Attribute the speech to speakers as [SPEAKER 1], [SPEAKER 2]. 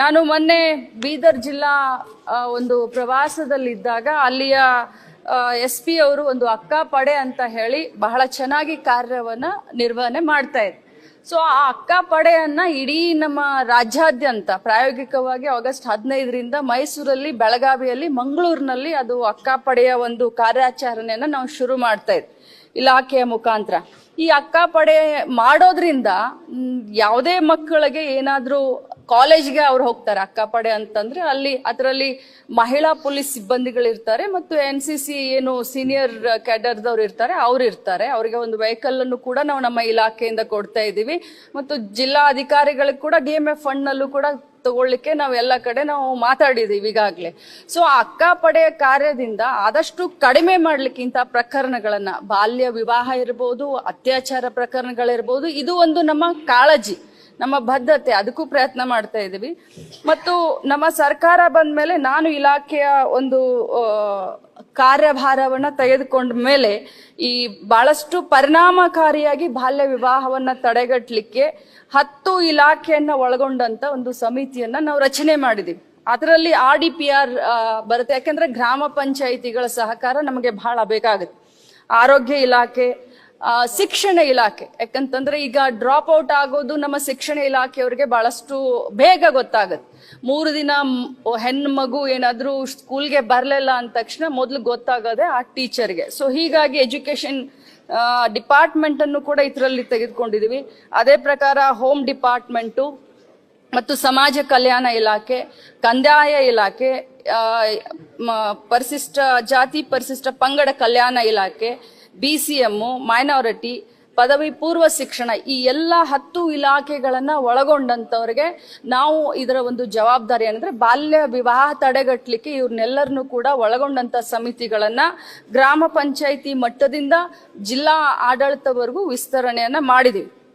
[SPEAKER 1] ನಾನು ಮೊನ್ನೆ ಬೀದರ್ ಜಿಲ್ಲಾ ಒಂದು ಪ್ರವಾಸದಲ್ಲಿದ್ದಾಗ ಅಲ್ಲಿಯ ಎಸ್ ಪಿ ಅವರು ಒಂದು ಅಕ್ಕ ಪಡೆ ಅಂತ ಹೇಳಿ ಬಹಳ ಚೆನ್ನಾಗಿ ಕಾರ್ಯವನ್ನ ನಿರ್ವಹಣೆ ಮಾಡ್ತಾ ಇದ್ರು. ಸೊ ಆ ಅಕ್ಕ ಪಡೆಯನ್ನ ಇಡೀ ನಮ್ಮ ರಾಜ್ಯಾದ್ಯಂತ ಪ್ರಾಯೋಗಿಕವಾಗಿ ಆಗಸ್ಟ್ ಹದಿನೈದರಿಂದ ಮೈಸೂರಲ್ಲಿ, ಬೆಳಗಾವಿಯಲ್ಲಿ, ಮಂಗಳೂರಿನಲ್ಲಿ ಅದು ಅಕ್ಕ ಪಡೆಯ ಒಂದು ಕಾರ್ಯಾಚರಣೆಯನ್ನ ನಾವು ಶುರು ಮಾಡ್ತಾ ಇದ್ವಿ, ಇಲಾಖೆಯ ಮುಖಾಂತರ. ಈ ಅಕ್ಕ ಪಡೆ ಮಾಡೋದ್ರಿಂದ ಯಾವುದೇ ಮಕ್ಕಳಿಗೆ ಏನಾದ್ರೂ ಕಾಲೇಜ್ಗೆ ಅವ್ರು ಹೋಗ್ತಾರೆ, ಅಕ್ಕ ಪಡೆ ಅಂತಂದ್ರೆ ಅಲ್ಲಿ ಅದರಲ್ಲಿ ಮಹಿಳಾ ಪೊಲೀಸ್ ಸಿಬ್ಬಂದಿಗಳಿರ್ತಾರೆ ಮತ್ತು ಎನ್ ಸಿ ಸಿ ಏನು ಸೀನಿಯರ್ ಕ್ಯಾಡರ್ದವ್ರು ಇರ್ತಾರೆ, ಅವ್ರು ಇರ್ತಾರೆ. ಅವರಿಗೆ ಒಂದು ವೆಹಿಕಲ್ ಅನ್ನು ಕೂಡ ನಾವು ನಮ್ಮ ಇಲಾಖೆಯಿಂದ ಕೊಡ್ತಾ ಇದ್ದೀವಿ. ಮತ್ತು ಜಿಲ್ಲಾ ಅಧಿಕಾರಿಗಳಿಗೆ ಕೂಡ ಡಿ ಎಂ ಎಫ್ ಫಂಡ್ನಲ್ಲೂ ಕೂಡ ತಗೊಳ್ಳಿಕ್ಕೆ ನಾವು ಎಲ್ಲ ಕಡೆ ನಾವು ಮಾತಾಡಿದೀವಿ ಈಗಾಗಲೇ. ಸೊ ಅಕ್ಕ ಪಡೆಯ ಕಾರ್ಯದಿಂದ ಆದಷ್ಟು ಕಡಿಮೆ ಮಾಡ್ಲಿಕ್ಕೆ ಇಂಥ ಪ್ರಕರಣಗಳನ್ನ, ಬಾಲ್ಯ ವಿವಾಹ ಇರ್ಬೋದು, ಅತ್ಯಾಚಾರ ಪ್ರಕರಣಗಳಿರ್ಬೋದು, ಇದು ಒಂದು ನಮ್ಮ ಕಾಳಜಿ. ನಮ್ಮ ಬದ್ಧತೆ ಅದಕ್ಕೂ ಪ್ರಯತ್ನ ಮಾಡ್ತಾ ಇದ್ದೀವಿ. ಮತ್ತು ನಮ್ಮ ಸರ್ಕಾರ ಬಂದ ಮೇಲೆ ನಾನು ಇಲಾಖೆಯ ಒಂದು ಕಾರ್ಯಭಾರವನ್ನು ತೆಗೆದುಕೊಂಡ ಮೇಲೆ ಈ ಬಹಳಷ್ಟು ಪರಿಣಾಮಕಾರಿಯಾಗಿ ಬಾಲ್ಯ ವಿವಾಹವನ್ನು ತಡೆಗಟ್ಟಲಿಕ್ಕೆ ಹತ್ತು ಇಲಾಖೆಯನ್ನ ಒಳಗೊಂಡಂತ ಒಂದು ಸಮಿತಿಯನ್ನ ನಾವು ರಚನೆ ಮಾಡಿದೀವಿ ಅದರಲ್ಲಿ ಆರ್ ಡಿ ಪಿ ಆರ್ ಬರುತ್ತೆ. ಯಾಕೆಂದ್ರೆ ಗ್ರಾಮ ಪಂಚಾಯಿತಿಗಳ ಸಹಕಾರ ನಮಗೆ ಬಹಳ ಬೇಕಾಗುತ್ತೆ. ಆರೋಗ್ಯ ಇಲಾಖೆ ಶಿಕ್ಷಣ ಇಲಾಖೆ. ಯಾಕಂತಂದ್ರೆ ಈಗ ಡ್ರಾಪ್ ಔಟ್ ಆಗೋದು ನಮ್ಮ ಶಿಕ್ಷಣ ಇಲಾಖೆಯವ್ರಿಗೆ ಬಹಳಷ್ಟು ಬೇಗ ಗೊತ್ತಾಗುತ್ತೆ. ಮೂರು ದಿನ ಹೆಣ್ಣು ಮಗು ಏನಾದರೂ ಸ್ಕೂಲ್ಗೆ ಬರಲಿಲ್ಲ ಅಂದ ತಕ್ಷಣ ಮೊದಲು ಗೊತ್ತಾಗೋದೆ ಆ ಟೀಚರ್ಗೆ ಸೊ ಹೀಗಾಗಿ ಎಜುಕೇಶನ್ ಡಿಪಾರ್ಟ್ಮೆಂಟ್ ಅನ್ನು ಕೂಡ ಇದರಲ್ಲಿ ತೆಗೆದುಕೊಂಡಿದ್ದೀವಿ ಅದೇ ಪ್ರಕಾರ ಹೋಮ್ ಡಿಪಾರ್ಟ್ಮೆಂಟು ಮತ್ತು ಸಮಾಜ ಕಲ್ಯಾಣ ಇಲಾಖೆ, ಕಂದಾಯ ಇಲಾಖೆ ಪರಿಶಿಷ್ಟ, ಜಾತಿ ಪರಿಶಿಷ್ಟ ಪಂಗಡ ಕಲ್ಯಾಣ ಇಲಾಖೆ ಬಿ ಸಿ ಎಮ್ಮು ಮೈನಾರಿಟಿ ಪದವಿ ಪೂರ್ವ ಶಿಕ್ಷಣ, ಈ ಎಲ್ಲ ಹತ್ತು ಇಲಾಖೆಗಳನ್ನು ಒಳಗೊಂಡಂಥವ್ರಿಗೆ ನಾವು ಇದರ ಒಂದು ಜವಾಬ್ದಾರಿ ಏನಂದರೆ ಬಾಲ್ಯ ವಿವಾಹ ತಡೆಗಟ್ಟಲಿಕ್ಕೆ ಇವ್ರನ್ನೆಲ್ಲರನ್ನು ಕೂಡ ಒಳಗೊಂಡಂಥ ಸಮಿತಿಗಳನ್ನು ಗ್ರಾಮ ಪಂಚಾಯಿತಿ ಮಟ್ಟದಿಂದ ಜಿಲ್ಲಾ ಆಡಳಿತವರೆಗೂ ವಿಸ್ತರಣೆಯನ್ನು ಮಾಡಿದೀವಿ.